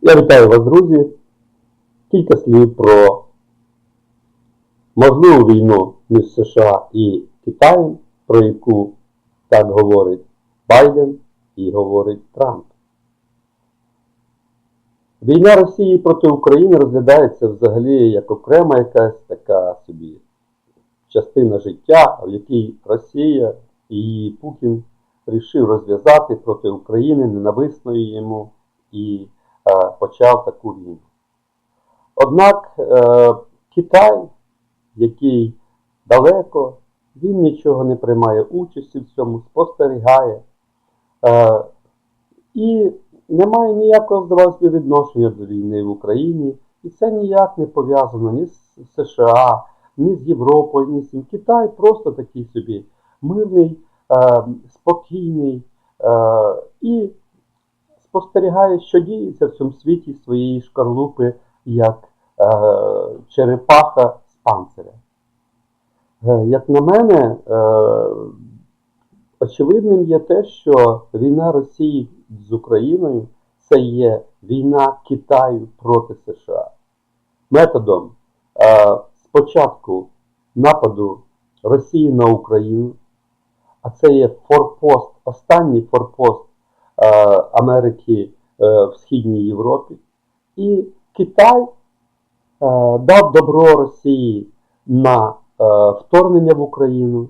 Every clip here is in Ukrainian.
Я вітаю вас, друзі. Кілька слів про можливу війну між США і Китаєм, про яку так говорить Байден і говорить Трамп. Війна Росії проти України розглядається взагалі як окрема якась така собі частина життя, в якій Росія і її Путін рішив розв'язати проти України ненависної йому і почав таку війну. Однак е, Китай, який далеко, він нічого не приймає участі в цьому, спостерігає е, і не має ніякого здавалося відношення до війни в Україні. І це ніяк не пов'язано ні з США, ні з Європою, ні з цим. Китай просто такий собі мирний, е, спокійний е, і спостерігає, що діється в цьому світі своєї шкарлупи, як е, черепаха з панциря. Е, як на мене, е, очевидним є те, що війна Росії з Україною це є війна Китаю проти США. Методом е, спочатку нападу Росії на Україну, а це є форпост, останній форпост е, Америки е, в Східній Європі. І Китай е, дав добро Росії на е, вторгнення в Україну,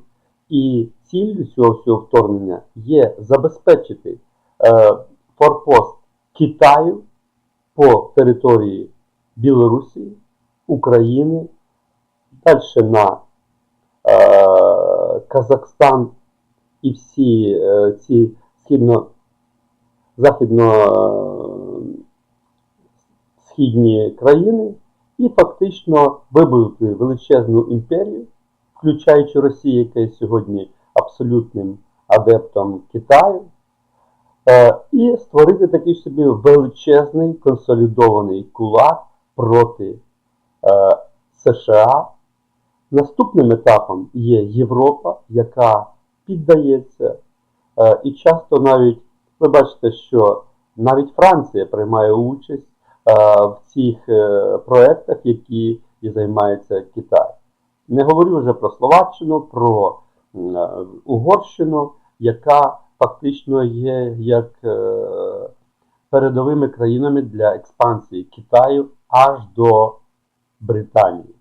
і ціллю цього всього вторгнення є забезпечити форпост Китаю по території Білорусі, України, далі на Казахстан і всі ці східно західно східні країни і фактично вибудувати величезну імперію, включаючи Росію, яка є сьогодні абсолютним адептом Китаю, е, і створити такий собі величезний консолідований кулак проти е, США. Наступним етапом є Європа, яка піддається, е, і часто навіть ви бачите, що навіть Франція приймає участь е, в цих е, проєктах, які і займається Китай. Не говорю вже про Словаччину, про е, Угорщину, яка фактично є як передовими країнами для експансії Китаю аж до Британії.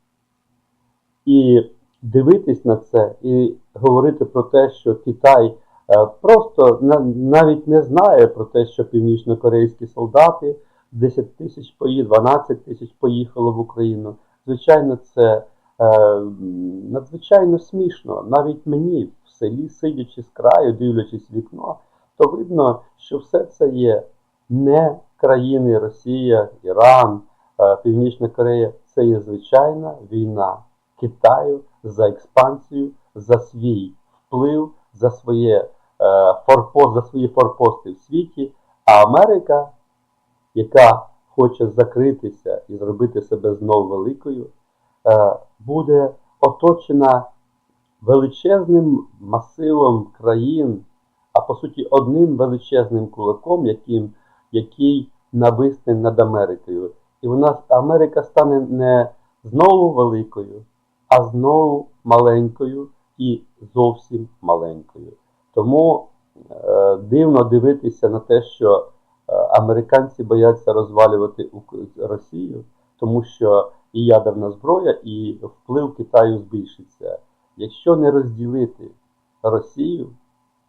І дивитись на це і говорити про те, що Китай просто навіть не знає про те, що північнокорейські солдати 10 тисяч поїхали, 12 тисяч поїхало в Україну. Звичайно, це е, надзвичайно смішно. Навіть мені в селі, сидячи з краю, дивлячись вікно, то видно, що все це є не країни Росія, Іран, е, Північна Корея. Це є звичайна війна Китаю за експансію, за свій вплив, за своє е, форпост, за свої форпости в світі. А Америка, яка хоче закритися і зробити себе знову великою, е, буде оточена величезним масивом країн, а по суті одним величезним кулаком, яким, який нависне над Америкою. І вона Америка стане не знову великою, а знову маленькою і зовсім маленькою. Тому е, дивно дивитися на те, що е, американці бояться розвалювати Росію, тому що і ядерна зброя, і вплив Китаю збільшиться. Якщо не розділити Росію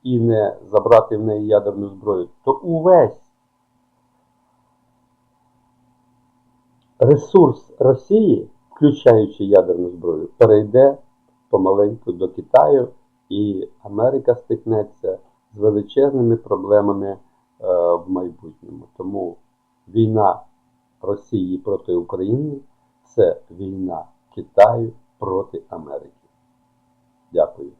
і не забрати в неї ядерну зброю, то увесь ресурс Росії, включаючи ядерну зброю, перейде помаленьку до Китаю, і Америка стикнеться з величезними проблемами е, в майбутньому. Тому війна Росії проти України це війна Китаю проти Америки. Дякую.